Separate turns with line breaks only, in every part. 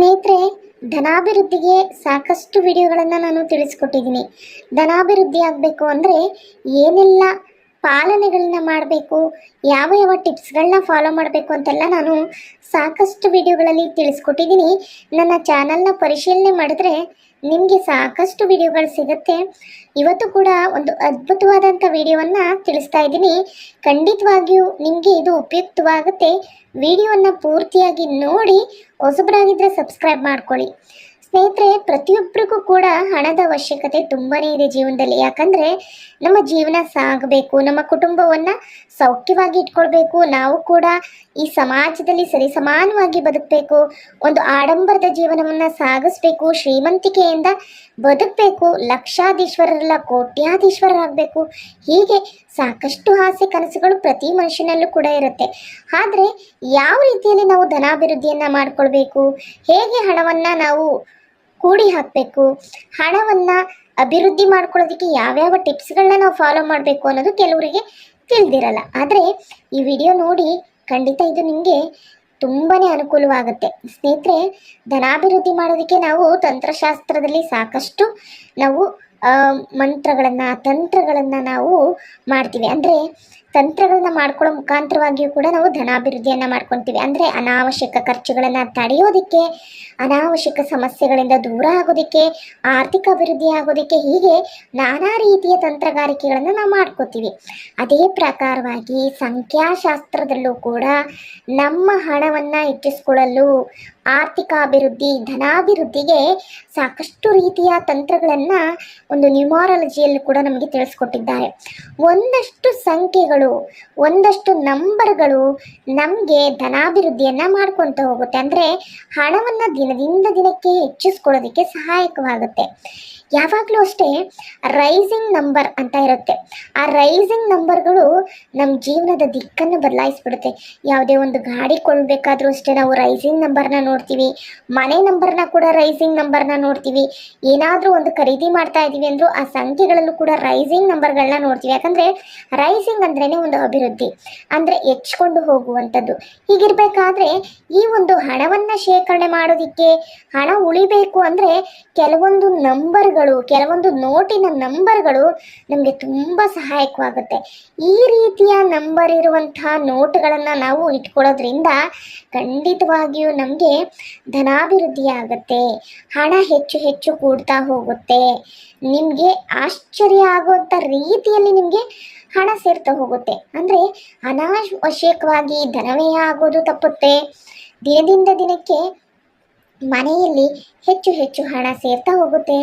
ಸ್ನೇಹಿತರೆ ಧನಾಭಿವೃದ್ಧಿಗೆ ಸಾಕಷ್ಟು ವಿಡಿಯೋಗಳನ್ನು ನಾನು ತಿಳಿಸ್ಕೊಟ್ಟಿದ್ದೀನಿ. ಧನಾಭಿವೃದ್ಧಿ ಆಗಬೇಕು ಅಂದರೆ ಏನೆಲ್ಲ ಪಾಲನೆಗಳನ್ನ ಮಾಡಬೇಕು, ಯಾವ ಯಾವ ಟಿಪ್ಸ್ಗಳನ್ನ ಫಾಲೋ ಮಾಡಬೇಕು ಅಂತೆಲ್ಲ ನಾನು ಸಾಕಷ್ಟು ವಿಡಿಯೋಗಳಲ್ಲಿ ತಿಳಿಸ್ಕೊಟ್ಟಿದ್ದೀನಿ. ನನ್ನ ಚಾನಲ್ನ ಪರಿಶೀಲನೆ ಮಾಡಿದ್ರೆ ನಿಮಗೆ ಸಾಕಷ್ಟು ವಿಡಿಯೋಗಳು ಸಿಗುತ್ತೆ. ಇವತ್ತು ಕೂಡ ಒಂದು ಅದ್ಭುತವಾದಂಥ ವಿಡಿಯೋವನ್ನು ತಿಳಿಸ್ತಾ ಇದ್ದೀನಿ. ಖಂಡಿತವಾಗಿಯೂ ನಿಮಗೆ ಇದು ಉಪಯುಕ್ತವಾಗುತ್ತೆ. ವಿಡಿಯೋವನ್ನು ಪೂರ್ತಿಯಾಗಿ ನೋಡಿ ಹೊಸಬರಾಗಿದ್ದರೆ ಸಬ್ಸ್ಕ್ರೈಬ್ ಮಾಡ್ಕೊಳ್ಳಿ. ಸ್ನೇಹಿತರೆ ಪ್ರತಿಯೊಬ್ಬರಿಗೂ ಕೂಡ ಹಣದ ಅವಶ್ಯಕತೆ ತುಂಬಾ ಇದೆ ಜೀವನದಲ್ಲಿ. ಯಾಕಂದರೆ ನಮ್ಮ ಜೀವನ ಸಾಗಬೇಕು, ನಮ್ಮ ಕುಟುಂಬವನ್ನು ಸೌಖ್ಯವಾಗಿ ಇಟ್ಕೊಳ್ಬೇಕು, ನಾವು ಕೂಡ ಈ ಸಮಾಜದಲ್ಲಿ ಸರಿ ಸಮಾನವಾಗಿ ಬದುಕಬೇಕು, ಒಂದು ಆಡಂಬರದ ಜೀವನವನ್ನು ಸಾಗಿಸ್ಬೇಕು, ಶ್ರೀಮಂತಿಕೆಯಿಂದ ಬದುಕಬೇಕು, ಲಕ್ಷಾಧೀಶ್ವರರಲ್ಲ ಕೋಟ್ಯಾಧೀಶ್ವರರಾಗಬೇಕು. ಹೀಗೆ ಸಾಕಷ್ಟು ಆಸೆ ಕನಸುಗಳು ಪ್ರತಿ ಮನುಷ್ಯನಲ್ಲೂ ಕೂಡ ಇರುತ್ತೆ. ಆದರೆ, ಯಾವ ರೀತಿಯಲ್ಲಿ ನಾವು ಧನಾಭಿವೃದ್ಧಿಯನ್ನು ಮಾಡ್ಕೊಳ್ಬೇಕು, ಹೇಗೆ ಹಣವನ್ನು ನಾವು ಕೂಡಿ ಹಾಕಬೇಕು. ಹಣವನ್ನು ಅಭಿವೃದ್ಧಿ ಮಾಡ್ಕೊಳ್ಳೋದಕ್ಕೆ ಯಾವ್ಯಾವ ಟಿಪ್ಸ್ಗಳನ್ನ ನಾವು ಫಾಲೋ ಮಾಡಬೇಕು ಅನ್ನೋದು ಕೆಲವರಿಗೆ ತಿಳಿದಿರಲ್ಲ. ಆದರೆ ಈ ವಿಡಿಯೋ ನೋಡಿ ಖಂಡಿತ ಇದು ನಿಮಗೆ ತುಂಬಾ ಅನುಕೂಲವಾಗುತ್ತೆ. ಸ್ನೇಹಿತರೆ, ಧನಾಭಿವೃದ್ಧಿ ಮಾಡೋದಕ್ಕೆ ನಾವು ತಂತ್ರಶಾಸ್ತ್ರದಲ್ಲಿ ಸಾಕಷ್ಟು ನಾವು ಮಂತ್ರಗಳನ್ನು, ತಂತ್ರಗಳನ್ನು ನಾವು ಮಾಡ್ತೀವಿ. ಅಂದರೆ ತಂತ್ರಗಳನ್ನ ಮಾಡ್ಕೊಳ್ಳೋ ಮುಖಾಂತರವಾಗಿಯೂ ಕೂಡ ನಾವು ಧನಾಭಿವೃದ್ಧಿಯನ್ನು ಮಾಡ್ಕೊತೀವಿ. ಅಂದರೆ ಅನಾವಶ್ಯಕ ಖರ್ಚುಗಳನ್ನು ತಡೆಯೋದಕ್ಕೆ, ಅನಾವಶ್ಯಕ ಸಮಸ್ಯೆಗಳಿಂದ ದೂರ ಆಗೋದಕ್ಕೆ, ಆರ್ಥಿಕ ಅಭಿವೃದ್ಧಿ ಆಗೋದಕ್ಕೆ ಹೀಗೆ ನಾನಾ ರೀತಿಯ ತಂತ್ರಗಾರಿಕೆಗಳನ್ನು ನಾವು ಮಾಡ್ಕೋತೀವಿ. ಅದೇ ಪ್ರಕಾರವಾಗಿ ಸಂಖ್ಯಾಶಾಸ್ತ್ರದಲ್ಲೂ ಕೂಡ ನಮ್ಮ ಹಣವನ್ನು ಹೆಚ್ಚಿಸ್ಕೊಳ್ಳಲು ಆರ್ಥಿಕ ಅಭಿವೃದ್ಧಿ ಧನಾಭಿವೃದ್ಧಿಗೆ ಸಾಕಷ್ಟು ರೀತಿಯ ತಂತ್ರಗಳನ್ನು ಒಂದು ನ್ಯೂಮಾರಾಲಜಿಯಲ್ಲಿ ಕೂಡ ನಮಗೆ ತಿಳಿಸ್ಕೊಟ್ಟಿದ್ದಾರೆ. ಒಂದಷ್ಟು ಸಂಖ್ಯೆಗಳು, ಒಂದಷ್ಟು ನಂಬರ್ಗಳು ನಮಗೆ ಧನಾಭಿವೃದ್ಧಿಯನ್ನು ಮಾಡ್ಕೊತ ಹೋಗುತ್ತೆ. ಅಂದರೆ ಹಣವನ್ನು ದಿನದಿಂದ ದಿನಕ್ಕೆ ಹೆಚ್ಚಿಸ್ಕೊಳ್ಳೋದಕ್ಕೆ ಸಹಾಯಕವಾಗುತ್ತೆ. ಯಾವಾಗಲೂ ಅಷ್ಟೇ ರೈಸಿಂಗ್ ನಂಬರ್ ಅಂತ ಇರುತ್ತೆ. ಆ ರೈಸಿಂಗ್ ನಂಬರ್ಗಳು ನಮ್ಮ ಜೀವನದ ದಿಕ್ಕನ್ನು ಬದಲಾಯಿಸ್ಬಿಡುತ್ತೆ. ಯಾವುದೇ ಒಂದು ಗಾಡಿ ಕೊಳ್ಳಬೇಕಾದ್ರೂ ಅಷ್ಟೇ ನಾವು ರೈಸಿಂಗ್ ನಂಬರ್ನ ನೋಡ್ತೀವಿ. ಮನೆ ನಂಬರ್ನ ಕೂಡ ರೈಸಿಂಗ್ ನಂಬರ್ನ ನೋಡ್ತೀವಿ. ಏನಾದರೂ ಒಂದು ಖರೀದಿ ಮಾಡ್ತಾ ಇದ್ದೀವಿ ಅಂದರೂ ಆ ಸಂಖ್ಯೆಗಳಲ್ಲೂ ಕೂಡ ರೈಸಿಂಗ್ ನಂಬರ್ಗಳನ್ನ ನೋಡ್ತೀವಿ. ಯಾಕಂದರೆ ರೈಸಿಂಗ್ ಅಂದ್ರೇ ಒಂದು ಅಭಿವೃದ್ಧಿ. ಅಂದರೆ ಹೆಚ್ಕೊಂಡು ಹೋಗುವಂಥದ್ದು. ಹೀಗಿರಬೇಕಾದ್ರೆ ಈ ಒಂದು ಹಣವನ್ನು ಶೇಖರಣೆ ಮಾಡೋದಕ್ಕೆ, ಹಣ ಉಳಿಬೇಕು ಅಂದರೆ ಕೆಲವೊಂದು ನಂಬರ್ಗಳು ಕೆಲವೊಂದು ನೋಟಿನ ನಂಬರ್ಗಳು ನಮಗೆ ತುಂಬ ಸಹಾಯಕವಾಗುತ್ತೆ. ಈ ರೀತಿಯ ನಂಬರ್ ಇರುವಂತಹ ನೋಟ್ಗಳನ್ನು ನಾವು ಇಟ್ಕೊಳ್ಳೋದ್ರಿಂದ ಖಂಡಿತವಾಗಿಯೂ ನಮಗೆ ಧನಾಭಿವೃದ್ಧಿ ಆಗುತ್ತೆ ಹಣ ಹೆಚ್ಚು ಹೆಚ್ಚು ಕೂಡ್ತಾ ಹೋಗುತ್ತೆ. ನಿಮಗೆ ಆಶ್ಚರ್ಯ ಆಗುವಂಥ ರೀತಿಯಲ್ಲಿ ನಿಮಗೆ ಹಣ ಸೇರ್ತಾ ಹೋಗುತ್ತೆ. ಅಂದರೆ ಅನಾವಶ್ಯಕವಾಗಿ ಧನವೇ ಆಗೋದು ತಪ್ಪುತ್ತೆ. ದಿನದಿಂದ ದಿನಕ್ಕೆ ಮನೆಯಲ್ಲಿ ಹೆಚ್ಚು ಹೆಚ್ಚು ಹಣ ಸೇರ್ತಾ ಹೋಗುತ್ತೆ.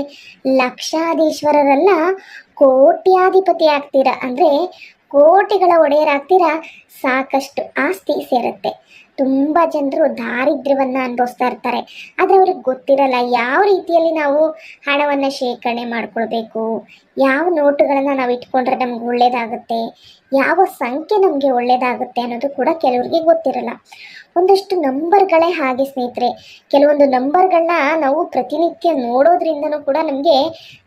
ಲಕ್ಷಾಧೀಶ್ವರರೆಲ್ಲ ಕೋಟ್ಯಾಧಿಪತಿ ಆಗ್ತೀರಾ? ಅಂದರೆ ಕೋಟಿಗಳ ಒಡೆಯರಾಗ್ತೀರಾ? ಸಾಕಷ್ಟು ಆಸ್ತಿ ಸೇರುತ್ತೆ. ತುಂಬ ಜನರು ದಾರಿದ್ರ್ಯವನ್ನು ಅನುಭವಿಸ್ತಾ ಇರ್ತಾರೆ. ಆದರೆ ಅವ್ರಿಗೆ ಗೊತ್ತಿರಲ್ಲ ಯಾವ ರೀತಿಯಲ್ಲಿ ನಾವು ಹಣವನ್ನು ಶೇಖರಣೆ ಮಾಡ್ಕೊಳ್ಬೇಕು. ಯಾವ ನೋಟುಗಳನ್ನು ನಾವು ಇಟ್ಕೊಂಡ್ರೆ ನಮ್ಗೆ ಒಳ್ಳೆಯದಾಗುತ್ತೆ ಯಾವ ಸಂಖ್ಯೆ ನಮಗೆ ಒಳ್ಳೆಯದಾಗುತ್ತೆ ಅನ್ನೋದು ಕೂಡ ಕೆಲವರಿಗೆ ಗೊತ್ತಿರಲ್ಲ. ಒಂದಷ್ಟು ನಂಬರ್ಗಳೇ ಹಾಗೆ ಸ್ನೇಹಿತರೆ. ಕೆಲವೊಂದು ನಂಬರ್ಗಳನ್ನ ನಾವು ಪ್ರತಿನಿತ್ಯ ನೋಡೋದ್ರಿಂದನೂ ಕೂಡ ನಮಗೆ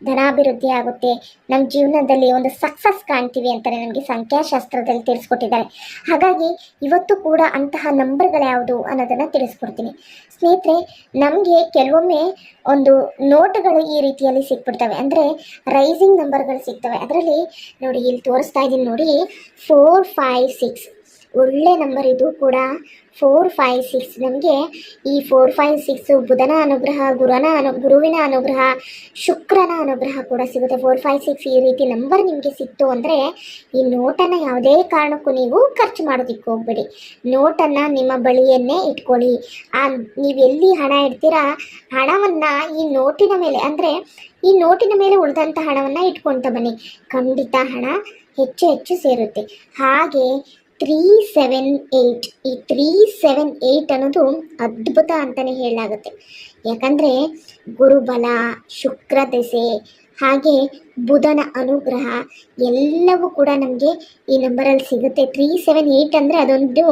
ಧನಾಭಿವೃದ್ಧಿ ಆಗುತ್ತೆ. ನಮ್ಮ ಜೀವನದಲ್ಲಿ ಒಂದು ಸಕ್ಸಸ್ ಕಾಣ್ತೀವಿ ಅಂತಲೇ ನಮಗೆ ಸಂಖ್ಯಾಶಾಸ್ತ್ರದಲ್ಲಿ ತಿಳಿಸ್ಕೊಟ್ಟಿದ್ದಾರೆ. ಹಾಗಾಗಿ ಇವತ್ತು ಕೂಡ ಅಂತಹ ನಂಬರ್ಗಳು ಯಾವುದು ಅನ್ನೋದನ್ನು ತಿಳಿಸ್ಕೊಡ್ತೀನಿ. ಸ್ನೇಹಿತರೆ, ನಮಗೆ ಕೆಲವೊಮ್ಮೆ ಒಂದು ನೋಟುಗಳು ಈ ರೀತಿಯಲ್ಲಿ ಸಿಕ್ಬಿಡ್ತವೆ. ಅಂದರೆ ರೈಸಿಂಗ್ ನಂಬರ್ಗಳು ಸಿಗ್ತವೆ. ಅದರಲ್ಲಿ ನೋಡಿ, ಇಲ್ಲಿ ತೋರಿಸ್ತಾ ಇದ್ದೀನಿ ನೋಡಿ. ಫೋರ್ ಫೈವ್ ಸಿಕ್ಸ್ ಒಳ್ಳೆ ನಂಬರ್ ಇದು ಕೂಡ. ಫೋರ್ ಫೈವ್ ಸಿಕ್ಸ್ ನಮಗೆ ಈ ಫೋರ್ ಫೈವ್ ಸಿಕ್ಸು ಬುಧನ ಅನುಗ್ರಹ, ಗುರುನ ಅನು ಗುರುವಿನ ಅನುಗ್ರಹ, ಶುಕ್ರನ ಅನುಗ್ರಹ ಕೂಡ ಸಿಗುತ್ತೆ. ಫೋರ್ ಫೈವ್ ಸಿಕ್ಸ್ ಈ ರೀತಿ ನಂಬರ್ ನಿಮಗೆ ಸಿಕ್ತು ಅಂದರೆ ಈ ನೋಟನ್ನು ಯಾವುದೇ ಕಾರಣಕ್ಕೂ ನೀವು ಖರ್ಚು ಮಾಡೋದಿಕ್ಕೆ ಹೋಗ್ಬೇಡಿ. ನೋಟನ್ನು ನಿಮ್ಮ ಬಳಿಯನ್ನೇ ಇಟ್ಕೊಳ್ಳಿ. ಆ, ನೀವು ಎಲ್ಲಿ ಹಣ ಇಡ್ತೀರಾ? ಹಣವನ್ನು ಈ ನೋಟಿನ ಮೇಲೆ ಅಂದರೆ ಈ ನೋಟಿನ ಮೇಲೆ ಉಳಿದಂಥ ಹಣವನ್ನು ಇಟ್ಕೊಳ್ತಾ ಬನ್ನಿ. ಖಂಡಿತ ಹಣ ಹೆಚ್ಚು ಹೆಚ್ಚು ಸೇರುತ್ತೆ. ಹಾಗೆ ತ್ರೀ ಸೆವೆನ್ ಏಯ್ಟ್ ಈ ತ್ರೀ ಸೆವೆನ್ ಏಯ್ಟ್ ಅನ್ನೋದು ಅದ್ಭುತ ಅಂತಲೇ ಹೇಳಲಾಗುತ್ತೆ. ಯಾಕಂದರೆ ಗುರುಬಲ, ಶುಕ್ರ ದೆಸೆ, ಹಾಗೆ ಬುಧನ ಅನುಗ್ರಹ ಎಲ್ಲವೂ ಕೂಡ ನಮಗೆ ಈ ನಂಬರಲ್ಲಿ ಸಿಗುತ್ತೆ. ತ್ರೀ ಸೆವೆನ್ ಏಯ್ಟ್ ಅಂದರೆ ಅದೊಂದು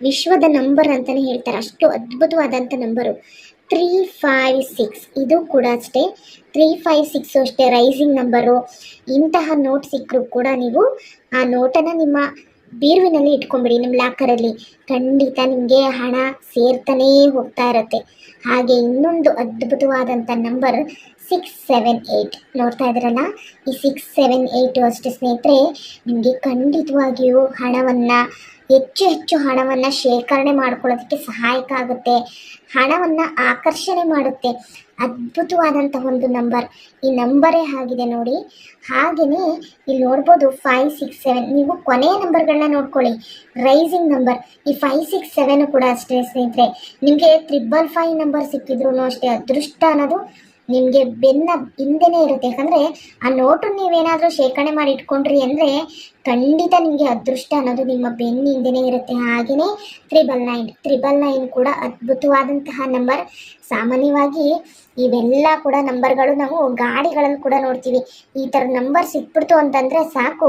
ವಿಶ್ವದ ನಂಬರ್ ಅಂತಲೇ ಹೇಳ್ತಾರೆ. ಅಷ್ಟು ಅದ್ಭುತವಾದಂಥ ನಂಬರು. ತ್ರೀ ಫೈವ್ ಸಿಕ್ಸ್ ಇದು ಕೂಡ ಅಷ್ಟೇ. ತ್ರೀ ಫೈವ್ ಸಿಕ್ಸು ಅಷ್ಟೇ ರೈಸಿಂಗ್ ನಂಬರು ಇಂತಹ ನೋಟ್ ಸಿಕ್ಕರೂ ಕೂಡ ನೀವು ಆ ನೋಟನ್ನು ನಿಮ್ಮ ಬೀರುವಿನಲ್ಲಿ ಇಟ್ಕೊಂಬಿಡಿ, ನಿಮ್ಮ ಲಾಕರಲ್ಲಿ ಖಂಡಿತ ನಿಮಗೆ ಹಣ ಸೇರ್ತಾನೇ ಹೋಗ್ತಾ ಇರುತ್ತೆ. ಹಾಗೆ ಇನ್ನೊಂದು ಅದ್ಭುತವಾದಂಥ ನಂಬರ್ ಸಿಕ್ಸ್ ಸೆವೆನ್ ಏಯ್ಟ್ ನೋಡ್ತಾ ಇದ್ದೀರಲ್ಲ? ಈ ಸಿಕ್ಸ್ ಸೆವೆನ್ ಏಯ್ಟು ಅಷ್ಟೇ ಸ್ನೇಹಿತರೆ, ನಿಮಗೆ ಖಂಡಿತವಾಗಿಯೂ ಹಣವನ್ನು, ಹೆಚ್ಚು ಹೆಚ್ಚು ಹಣವನ್ನು ಶೇಖರಣೆ ಮಾಡ್ಕೊಳ್ಳೋದಕ್ಕೆ ಸಹಾಯಕ ಆಗುತ್ತೆ. ಹಣವನ್ನು ಆಕರ್ಷಣೆ ಮಾಡುತ್ತೆ. ಅದ್ಭುತವಾದಂಥ ಒಂದು ನಂಬರ್. ಈ ನಂಬರೇ ಆಗಿದೆ ನೋಡಿ. ಹಾಗೆಯೇ ಇಲ್ಲಿ ನೋಡ್ಬೋದು ಫೈವ್ ಸಿಕ್ಸ್ ಸೆವೆನ್ ನೀವು ಕೊನೆಯ ನಂಬರ್ಗಳನ್ನ ನೋಡ್ಕೊಳ್ಳಿ. ರೈಸಿಂಗ್ ನಂಬರ್ ಈ ಫೈವ್ ಸಿಕ್ಸ್ ಸೆವೆನ್ ಕೂಡ ಅಷ್ಟೇ ಸ್ನೇಹಿತರೆ. ನಿಮಗೆ ತ್ರಿಬಲ್ ಫೈವ್ ನಂಬರ್ ಸಿಕ್ಕಿದ್ರು ಅಷ್ಟೇ. ಅದೃಷ್ಟ ಅನ್ನೋದು ನಿಮಗೆ ಬೆನ್ನ ಹಿಂದೆನೇ ಇರುತ್ತೆ. ಯಾಕಂದರೆ ಆ ನೋಟು ನೀವೇನಾದರೂ ಶೇಖರಣೆ ಮಾಡಿ ಇಟ್ಕೊಂಡ್ರಿ ಅಂದರೆ ಖಂಡಿತ ನಿಮಗೆ ಅದೃಷ್ಟ ಅನ್ನೋದು ನಿಮ್ಮ ಬೆನ್ನಿಂದನೇ ಇರುತ್ತೆ. ಹಾಗೆಯೇ ತ್ರಿಬಲ್ ನೈನ್. ತ್ರಿಬಲ್ ನೈನ್ ಕೂಡ ಅದ್ಭುತವಾದಂತಹ ನಂಬರ್. ಸಾಮಾನ್ಯವಾಗಿ ಇವೆಲ್ಲ ಕೂಡ ನಂಬರ್ಗಳು ನಾವು ಗಾಡಿಗಳಲ್ಲಿ ಕೂಡ ನೋಡ್ತೀವಿ. ಈ ಥರ ನಂಬರ್ ಸಿಕ್ಬಿಡ್ತು ಅಂತಂದರೆ ಸಾಕು.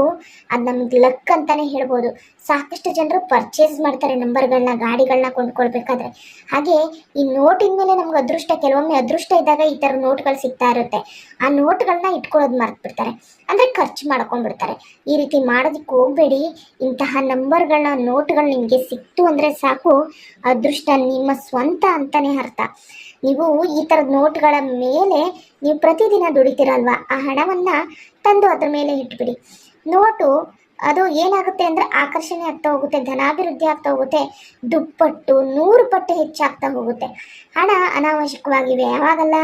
ಅದು ನಮ್ಗೆ ಲಕ್ ಅಂತಲೇ ಹೇಳ್ಬೋದು. ಸಾಕಷ್ಟು ಜನರು ಪರ್ಚೇಸ್ ಮಾಡ್ತಾರೆ ನಂಬರ್ಗಳನ್ನ, ಗಾಡಿಗಳನ್ನ ಕೊಂಡ್ಕೊಳ್ಬೇಕಾದ್ರೆ. ಹಾಗೆ ಈ ನೋಟಿನ ಮೇಲೆ ನಮ್ಗೆ ಅದೃಷ್ಟ, ಕೆಲವೊಮ್ಮೆ ಅದೃಷ್ಟ ಇದ್ದಾಗ ಈ ಥರ ನೋಟ್ಗಳು ಸಿಗ್ತಾ ಇರುತ್ತೆ. ಆ ನೋಟ್ಗಳನ್ನ ಇಟ್ಕೊಳ್ಳೋದು ಮರ್ತ್ಬಿಡ್ತಾರೆ. ಅಂದರೆ ಖರ್ಚು ಮಾಡ್ಕೊಂಡ್ಬಿಡ್ತಾರೆ. ಈ ರೀತಿ ಮಾಡೋದಕ್ಕೆ ಹೋಗಬೇಡಿ. ಇಂತಹ ನಂಬರ್ಗಳನ್ನ, ನೋಟ್ಗಳು ನಿಮಗೆ ಸಿಕ್ತು ಅಂದರೆ ಸಾಕು. ಅದೃಷ್ಟ ನಿಮ್ಮ ಸ್ವಂತ ಅಂತಲೇ ಅರ್ಥ. ನೀವು ಈ ಥರದ ನೋಟ್ಗಳ ಮೇಲೆ ನೀವು ಪ್ರತಿದಿನ ದುಡಿತೀರಲ್ವ? ಆ ಹಣವನ್ನು ತಂದು ಅದ್ರ ಮೇಲೆ ಇಟ್ಬಿಡಿ. ನೋಟು ಅದು ಏನಾಗುತ್ತೆ ಅಂದರೆ ಆಕರ್ಷಣೆ ಆಗ್ತಾ ಹೋಗುತ್ತೆ, ಧನಾಭಿವೃದ್ಧಿ ಆಗ್ತಾ ಹೋಗುತ್ತೆ, ದುಪ್ಪಟ್ಟು, ನೂರು ಪಟ್ಟು ಹೆಚ್ಚಾಗ್ತಾ ಹೋಗುತ್ತೆ. ಹಣ ಅನಾವಶ್ಯಕವಾಗಿವೆ. ಯಾವಾಗಲ್ಲ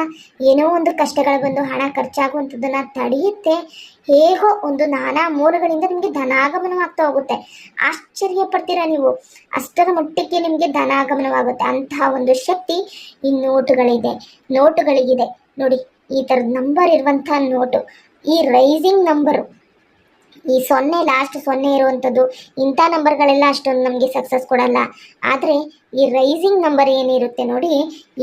ಏನೋ ಒಂದು ಕಷ್ಟಗಳು ಬಂದು ಹಣ ಖರ್ಚಾಗುವಂಥದ್ದನ್ನು ತಡೆಯುತ್ತೆ. ಹೇಗೋ ಒಂದು ನಾನಾ ಮೂಲಗಳಿಂದ ನಿಮಗೆ ಧನಾಗಮನವಾಗ್ತಾ ಹೋಗುತ್ತೆ. ಆಶ್ಚರ್ಯ ಪಡ್ತೀರಾ ನೀವು? ಅಷ್ಟರ ಮಟ್ಟಕ್ಕೆ ನಿಮಗೆ ಧನಾಗಮನವಾಗುತ್ತೆ. ಅಂತಹ ಒಂದು ಶಕ್ತಿ ಈ ನೋಟುಗಳಿದೆ. ನೋಟುಗಳಿಗಿದೆ. ನೋಡಿ, ಈ ಥರದ ನಂಬರ್ ಇರುವಂತಹ ನೋಟು. ಈ ರೈಸಿಂಗ್ ನಂಬರು ಈ ಸೊನ್ನೆ ಲಾಸ್ಟ್ ಸೊನ್ನೆ ಇರುವಂಥದ್ದು ಇಂಥ ನಂಬರ್ಗಳೆಲ್ಲ ಅಷ್ಟೊಂದು ನಮಗೆ ಸಕ್ಸಸ್ ಕೊಡಲ್ಲ. ಆದರೆ ಈ ರೈಸಿಂಗ್ ನಂಬರ್ ಏನಿರುತ್ತೆ ನೋಡಿ,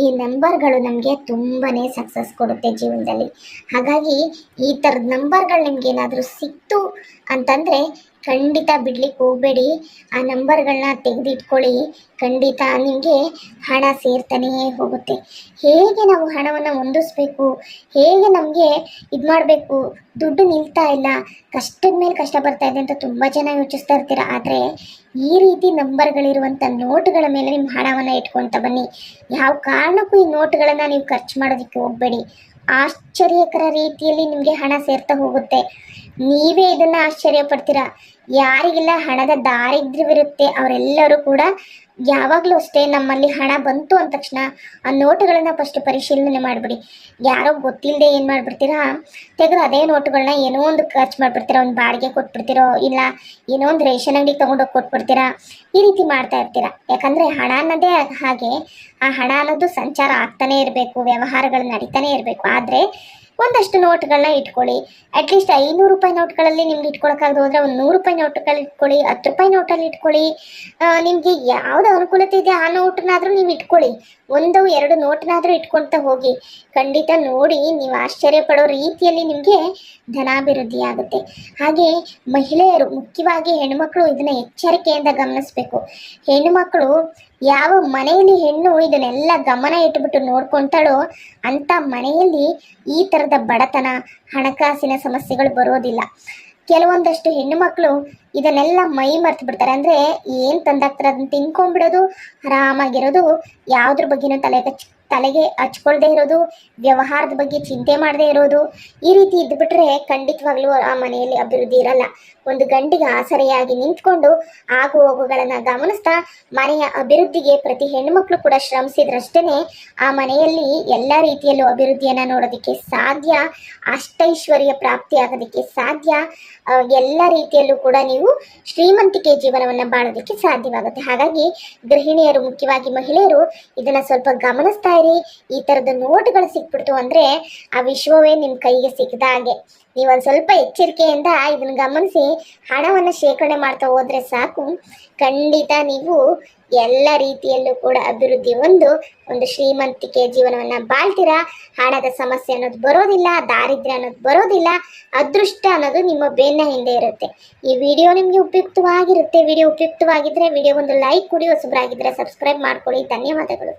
ಈ ನಂಬರ್ಗಳು ನಮಗೆ ತುಂಬಾ ಸಕ್ಸಸ್ ಕೊಡುತ್ತೆ ಜೀವನದಲ್ಲಿ. ಹಾಗಾಗಿ ಈ ಥರದ ನಂಬರ್ಗಳು ನಿಮ್ಗೆ ಏನಾದರೂ ಸಿಕ್ತು ಅಂತಂದರೆ ಖಂಡಿತ ಬಿಡ್ಲಿಕ್ಕೆ ಹೋಗಬೇಡಿ. ಆ ನಂಬರ್ಗಳನ್ನ ತೆಗೆದಿಟ್ಕೊಳ್ಳಿ. ಖಂಡಿತ ನಿಮಗೆ ಹಣ ಸೇರ್ತಾನೇ ಹೋಗುತ್ತೆ. ಹೇಗೆ ನಾವು ಹಣವನ್ನು ಹೊಂದಿಸ್ಬೇಕು? ಹೇಗೆ ನಮಗೆ ಇದು ಮಾಡಬೇಕು? ದುಡ್ಡು ನಿಲ್ತಾ ಇಲ್ಲ. ಕಷ್ಟದ ಮೇಲೆ ಕಷ್ಟ ಬರ್ತಾ ಇದೆ ಅಂತ ತುಂಬ ಜನ ಯೋಚಿಸ್ತಾ ಇರ್ತೀರ. ಆದರೆ ಈ ರೀತಿ ನಂಬರ್ಗಳಿರುವಂಥ ನೋಟುಗಳ ಮೇಲೆ ನಿಮ್ಮ ಹಣವನ್ನು ಇಟ್ಕೊಳ್ತಾ ಬನ್ನಿ. ಯಾವ ಕಾರಣಕ್ಕೂ ಈ ನೋಟುಗಳನ್ನು ನೀವು ಖರ್ಚು ಮಾಡೋದಕ್ಕೆ ಹೋಗಬೇಡಿ. ಆಶ್ಚರ್ಯಕರ ರೀತಿಯಲ್ಲಿ ನಿಮಗೆ ಹಣ ಸೇರ್ತಾ ಹೋಗುತ್ತೆ. ನೀವೇ ಇದನ್ನ ಆಶ್ಚರ್ಯ ಪಡ್ತೀರಾ ಯಾರಿಗೆಲ್ಲ ಹಣದ ದಾರಿದ್ರ್ಯವಿರುತ್ತೆ ಅವರೆಲ್ಲರೂ ಕೂಡ ಯಾವಾಗಲೂ ಅಷ್ಟೇ ನಮ್ಮಲ್ಲಿ ಹಣ ಬಂತು ಅಂದ ತಕ್ಷಣ ಆ ನೋಟುಗಳನ್ನು ಫಸ್ಟ್ ಪರಿಶೀಲನೆ ಮಾಡಿಬಿಡಿ. ಯಾರೋ ಗೊತ್ತಿಲ್ಲದೆ ಏನು ಮಾಡಿಬಿಡ್ತೀರಾ? ತೆಗೆದು ಅದೇ ನೋಟುಗಳನ್ನ ಏನೋ ಒಂದು ಖರ್ಚು ಮಾಡಿಬಿಡ್ತೀರಾ, ಒಂದು ಬಾಡಿಗೆ ಕೊಟ್ಬಿಡ್ತೀರೋ, ಇಲ್ಲ ಏನೋ ಒಂದು ರೇಷನ್ ಅಂಗಡಿಗೆ ತಗೊಂಡೋಗಿ ಕೊಟ್ಬಿಡ್ತೀರಾ? ಈ ರೀತಿ ಮಾಡ್ತಾ ಇರ್ತೀರಾ. ಯಾಕಂದರೆ ಹಣ ಅನ್ನೋದೇ ಹಾಗೆ, ಆ ಹಣ ಅನ್ನೋದು ಸಂಚಾರ ಆಗ್ತಾನೇ ಇರಬೇಕು, ವ್ಯವಹಾರಗಳು ನಡೀತಾನೆ ಇರಬೇಕು. ಆದರೆ ಒಂದಷ್ಟು ನೋಟ್ಗಳನ್ನ ಇಟ್ಕೊಳ್ಳಿ. ಅಟ್ಲೀಸ್ಟ್ ಐನೂರು ರೂಪಾಯಿ ನೋಟ್ಗಳಲ್ಲಿ ನಿಮ್ಗೆ ಇಟ್ಕೊಳಕ್ಕಾಗದು ಹೋದ್ರೆ ಒಂದು ನೂರು ರೂಪಾಯಿ ನೋಟ್ಗಳು ಇಟ್ಕೊಳ್ಳಿ, ಹತ್ತು ರೂಪಾಯಿ ನೋಟಲ್ಲಿ ಇಟ್ಕೊಳ್ಳಿ. ನಿಮಗೆ ಯಾವ್ದು ಅನುಕೂಲತೆ ಇದೆ ಆ ನೋಟನ್ನಾದರೂ ನೀವು ಇಟ್ಕೊಳ್ಳಿ. ಒಂದು, ಎರಡು ನೋಟ್ನಾದರೂ ಇಟ್ಕೊಳ್ತಾ ಹೋಗಿ. ಖಂಡಿತ ನೋಡಿ, ನೀವು ಆಶ್ಚರ್ಯ ಪಡೋ ರೀತಿಯಲ್ಲಿ ನಿಮಗೆ ಧನಾಭಿವೃದ್ಧಿ ಆಗುತ್ತೆ. ಹಾಗೆ ಮಹಿಳೆಯರು ಮುಖ್ಯವಾಗಿ ಹೆಣ್ಮಕ್ಳು ಇದನ್ನ ಎಚ್ಚರಿಕೆಯಿಂದ ಗಮನಿಸಬೇಕು. ಹೆಣ್ಣುಮಕ್ಕಳು ಯಾವ ಮನೆಯಲ್ಲಿ ಹೆಣ್ಣು ಇದನ್ನೆಲ್ಲ ಗಮನ ಇಟ್ಬಿಟ್ಟು ನೋಡ್ಕೊಂತಾಳೋ ಅಂತ ಮನೆಯಲ್ಲಿ ಈ ತರದ ಬಡತನ, ಹಣಕಾಸಿನ ಸಮಸ್ಯೆಗಳು ಬರೋದಿಲ್ಲ. ಕೆಲವೊಂದಷ್ಟು ಹೆಣ್ಣು ಮಕ್ಕಳು ಇದನ್ನೆಲ್ಲ ಮೈ ಮರ್ತು ಬಿಡ್ತಾರೆ. ಅಂದ್ರೆ ಏನು ತಂದಾಗ್ತಾರೆ ಅದನ್ನ ತಿನ್ಕೊಂಡ್ಬಿಡೋದು, ಆರಾಮಾಗಿರೋದು, ಯಾವುದ್ರ ಬಗ್ಗೆನೂ ತಲೆ ಕಚ್ ತಲೆಗೆ ಹಚ್ಕೊಳ್ದೆ ಇರೋದು, ವ್ಯವಹಾರದ ಬಗ್ಗೆ ಚಿಂತೆ ಮಾಡದೇ ಇರೋದು, ಈ ರೀತಿ ಇದ್ಬಿಟ್ರೆ ಖಂಡಿತವಾಗ್ಲೂ ಆ ಮನೆಯಲ್ಲಿ ಅಭಿವೃದ್ಧಿ ಇರಲ್ಲ. ಒಂದು ಗಂಡಿಗೆ ಆಸರೆಯಾಗಿ ನಿಂತ್ಕೊಂಡು ಆಗು ಹೋಗುಗಳನ್ನು ಗಮನಿಸ್ತಾ ಮನೆಯ ಅಭಿವೃದ್ಧಿಗೆ ಪ್ರತಿ ಹೆಣ್ಣುಮಕ್ಕಳು ಕೂಡ ಶ್ರಮಿಸಿದ್ರಷ್ಟೇ ಆ ಮನೆಯಲ್ಲಿ ಎಲ್ಲ ರೀತಿಯಲ್ಲೂ ಅಭಿವೃದ್ಧಿಯನ್ನು ನೋಡೋದಕ್ಕೆ ಸಾಧ್ಯ, ಅಷ್ಟೈಶ್ವರ್ಯ ಪ್ರಾಪ್ತಿ ಆಗೋದಕ್ಕೆ ಸಾಧ್ಯ ಎಲ್ಲ ರೀತಿಯಲ್ಲೂ ಕೂಡ ನೀವು ಶ್ರೀಮಂತಿಕೆ ಜೀವನವನ್ನು ಬಾಳೋದಕ್ಕೆ ಸಾಧ್ಯವಾಗುತ್ತೆ. ಹಾಗಾಗಿ ಗೃಹಿಣಿಯರು, ಮುಖ್ಯವಾಗಿ ಮಹಿಳೆಯರು ಇದನ್ನ ಸ್ವಲ್ಪ ಗಮನಿಸ್ತಾ ಈ ತರದ ನೋಟುಗಳು ಸಿಕ್ಬಿಡ್ತು ಅಂದ್ರೆ ಆ ವಿಶ್ವವೇ ನಿಮ್ಮ ಕೈಗೆ ಸಿಕ್ಕದ ಹಾಗೆ. ನೀವು ಸ್ವಲ್ಪ ಎಚ್ಚರಿಕೆಯಿಂದ ಇದನ್ನ ಗಮನಿಸಿ, ಹಣವನ್ನ ಶೇಖರಣೆ ಮಾಡ್ತಾ ಹೋದ್ರೆ ಸಾಕು. ಖಂಡಿತ ನೀವು ಎಲ್ಲ ರೀತಿಯಲ್ಲೂ ಕೂಡ ಅಭಿವೃದ್ಧಿ ಒಂದು ಒಂದು ಶ್ರೀಮಂತಿಕೆ ಜೀವನವನ್ನ ಬಾಳ್ತೀರಾ? ಹಣದ ಸಮಸ್ಯೆ ಅನ್ನೋದು ಬರೋದಿಲ್ಲ, ದಾರಿದ್ರ್ಯ ಅನ್ನೋದು ಬರೋದಿಲ್ಲ, ಅದೃಷ್ಟ ಅನ್ನೋದು ನಿಮ್ಮ ಬೆನ್ನ ಹಿಂದೆ ಇರುತ್ತೆ. ಈ ವಿಡಿಯೋ ನಿಮಗೆ ಉಪಯುಕ್ತವಾಗಿರುತ್ತೆ. ವಿಡಿಯೋ ಉಪಯುಕ್ತವಾಗಿದ್ರೆ ವಿಡಿಯೋ ಒಂದು ಲೈಕ್ ಕೊಡಿ ಹೊಸಬರಾಗಿದ್ದರೆ ಸಬ್ಸ್ಕ್ರೈಬ್ ಮಾಡ್ಕೊಳ್ಳಿ. ಧನ್ಯವಾದಗಳು.